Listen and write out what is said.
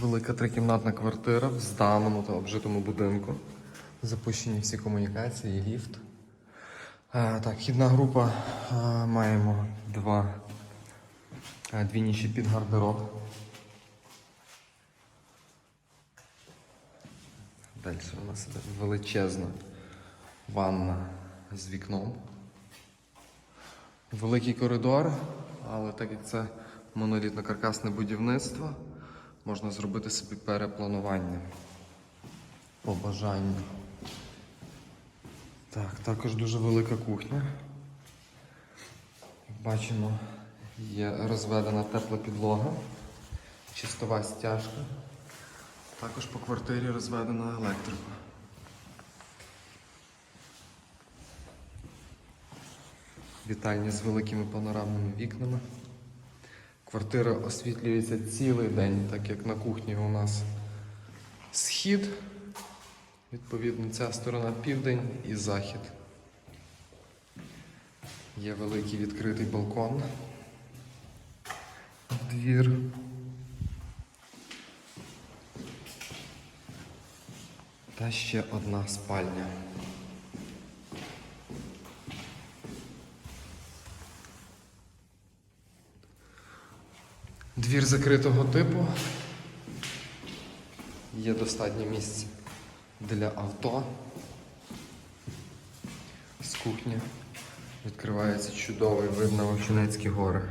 Велика трикімнатна квартира в зданому та обжитому будинку. Запущені всі комунікації, ліфт. Е, так, хідна група. Е, маємо два, е, дві ніші під гардероб. Далі у нас іде величезна ванна з вікном. Великий коридор, але так як це монолітно-каркасне будівництво, можна зробити собі перепланування по бажанню. Так, також дуже велика кухня. Бачимо, є розведена тепла підлога, чистова стяжка. Також по квартирі розведена електрика. Вітальня з великими панорамними вікнами. Квартира освітлюється цілий день, так як на кухні у нас схід. Відповідно, ця сторона південь і захід. Є великий відкритий балкон. Двір. Та ще одна спальня. Двір закритого типу. Є достатньо місць для авто. З кухні відкривається чудовий вид на Вовчинецькі гори.